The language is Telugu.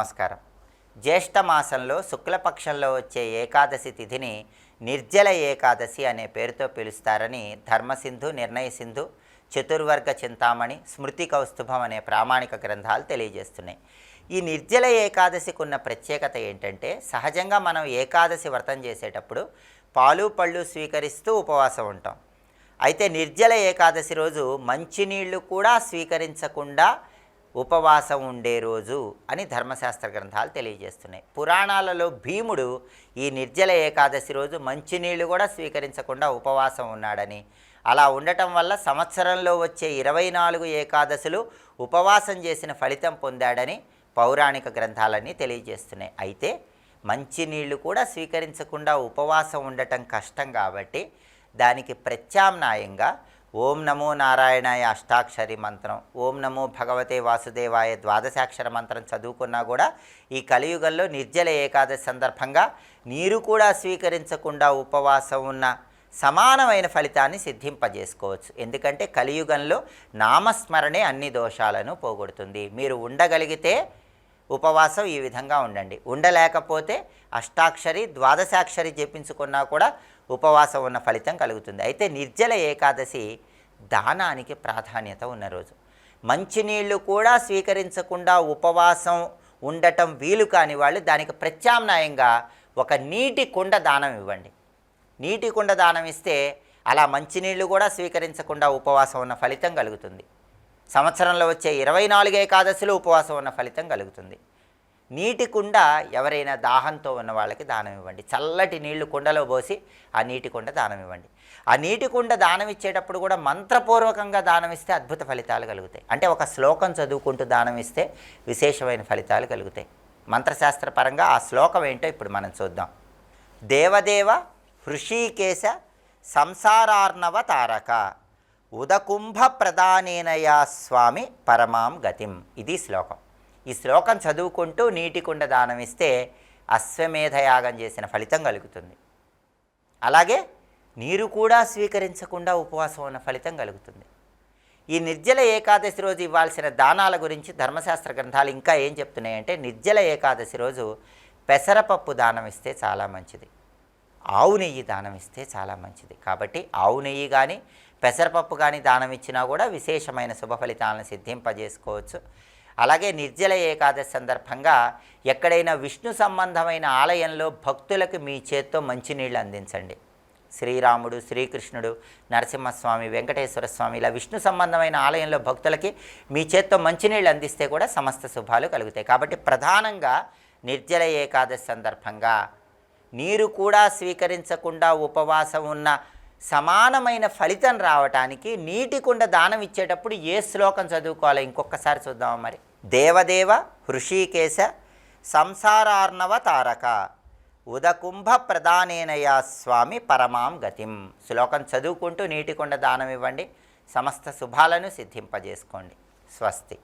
నమస్కారం. జ్యేష్ఠ మాసంలో శుక్లపక్షంలో వచ్చే ఏకాదశి తిథిని నిర్జల ఏకాదశి అనే పేరుతో పిలుస్తారని ధర్మసింధు నిర్ణయసింధు చతుర్వర్గ చింతామణి స్మృతి కౌస్తుభం అనే ప్రామాణిక గ్రంథాలు తెలియజేస్తున్నాయి. ఈ నిర్జల ఏకాదశికి ఉన్న ప్రత్యేకత ఏంటంటే సహజంగా మనం ఏకాదశి వ్రతం చేసేటప్పుడు పాలు పళ్ళు స్వీకరిస్తూ ఉపవాసం ఉంటాం. అయితే నిర్జల ఏకాదశి రోజు మంచినీళ్ళు కూడా స్వీకరించకుండా ఉపవాసం ఉండే రోజు అని ధర్మశాస్త్ర గ్రంథాలు తెలియజేస్తున్నాయి. పురాణాలలో భీముడు ఈ నిర్జల ఏకాదశి రోజు మంచినీళ్ళు కూడా స్వీకరించకుండా ఉపవాసం ఉన్నాడని అలా ఉండటం వల్ల సంవత్సరంలో వచ్చే ఇరవై నాలుగు ఏకాదశులు ఉపవాసం చేసిన ఫలితం పొందాడని పౌరాణిక గ్రంథాలన్నీ తెలియజేస్తున్నాయి. అయితే మంచినీళ్ళు కూడా స్వీకరించకుండా ఉపవాసం ఉండటం కష్టం కాబట్టి దానికి ప్రత్యామ్నాయంగా ఓం నమో నారాయణాయ అష్టాక్షరి మంత్రం ఓం నమో భగవతే వాసుదేవాయ ద్వాదశాక్షర మంత్రం చదువుకున్నా కూడా ఈ కలియుగంలో నిర్జల ఏకాదశి సందర్భంగా నీరు కూడా స్వీకరించకుండా ఉపవాసం ఉన్న సమానమైన ఫలితాన్ని సిద్ధింపజేసుకోవచ్చు. ఎందుకంటే కలియుగంలో నామస్మరణే అన్ని దోషాలను పోగొడుతుంది. మీరు ఉండగలిగితే ఉపవాసం ఈ విధంగా ఉండండి. ఉండలేకపోతే అష్టాక్షరి ద్వాదశాక్షరి జపించుకున్నా కూడా ఉపవాసం ఉన్న ఫలితం కలుగుతుంది. అయితే నిర్జల ఏకాదశి దానానికి ప్రాధాన్యత ఉన్న రోజు. మంచినీళ్ళు కూడా స్వీకరించకుండా ఉపవాసం ఉండటం వీలు కాని వాళ్ళు దానికి ప్రత్యామ్నాయంగా ఒక నీటి కుండ దానం ఇవ్వండి. నీటి కుండ దానం ఇస్తే అలా మంచినీళ్ళు కూడా స్వీకరించకుండా ఉపవాసం ఉన్న ఫలితం కలుగుతుంది. సంవత్సరంలో వచ్చే ఇరవై నాలుగు ఏకాదశిలో ఉపవాసం ఉన్న ఫలితం కలుగుతుంది. నీటి కుండ ఎవరైనా దాహంతో ఉన్న వాళ్ళకి దానం ఇవ్వండి. చల్లటి నీళ్ళు కుండలో పోసి ఆ నీటి కుండ దానం ఇవ్వండి. ఆ నీటి కుండ దానం ఇచ్చేటప్పుడు కూడా మంత్రపూర్వకంగా దానం ఇస్తే అద్భుత ఫలితాలు కలుగుతాయి. అంటే ఒక శ్లోకం చదువుకుంటూ దానం ఇస్తే విశేషమైన ఫలితాలు కలుగుతాయి. మంత్రశాస్త్రపరంగా ఆ శ్లోకం ఏంటో ఇప్పుడు మనం చూద్దాం. దేవదేవ హృషీకేశ సంసారార్ణవ తారక ఉదకుంభ ప్రధానేనయా స్వామి పరమాం గతిం. ఇది శ్లోకం. ఈ శ్లోకం చదువుకుంటూ నీటి కుండ దానం ఇస్తే అశ్వమేధయాగం చేసిన ఫలితం కలుగుతుంది. అలాగే నీరు కూడా స్వీకరించకుండా ఉపవాసం ఉన్న ఫలితం కలుగుతుంది. ఈ నిర్జల ఏకాదశి రోజు ఇవ్వాల్సిన దానాల గురించి ధర్మశాస్త్ర గ్రంథాలు ఇంకా ఏం చెప్తున్నాయంటే నిర్జల ఏకాదశి రోజు పెసరపప్పు దానం ఇస్తే చాలా మంచిది. ఆవు నెయ్యి దానం ఇస్తే చాలా మంచిది. కాబట్టి ఆవు నెయ్యి కానీ పెసరపప్పు కానీ దానం ఇచ్చినా కూడా విశేషమైన శుభ ఫలితాలను సిద్ధింపజేసుకోవచ్చు. అలాగే నిర్జల ఏకాదశి సందర్భంగా ఎక్కడైనా విష్ణు సంబంధమైన ఆలయంలో భక్తులకు మీ చేత్తో మంచినీళ్ళు అందించండి. శ్రీరాముడు శ్రీకృష్ణుడు నరసింహస్వామి వెంకటేశ్వర స్వామి ఇలా విష్ణు సంబంధమైన ఆలయంలో భక్తులకి మీ చేత్తో మంచినీళ్ళు అందిస్తే కూడా సమస్త శుభాలు కలుగుతాయి. కాబట్టి ప్రధానంగా నిర్జల ఏకాదశి సందర్భంగా నీరు కూడా స్వీకరించకుండా ఉపవాసం ఉన్న సమానమైన ఫలితం రావటానికి నీటి కుండ దానం ఇచ్చేటప్పుడు ఏ శ్లోకం చదువుకోవాలో? ఇంకొకసారి చూద్దాం మరి. దేవదేవ హృషీకేశ సంసారార్ణవ తారక ఉదకుంభ ప్రధానేనయా స్వామి పరమాం గతిం. శ్లోకం చదువుకుంటూ నీటి కుండ దానం ఇవ్వండి. సమస్త శుభాలను సిద్ధింపజేసుకోండి. స్వస్తి.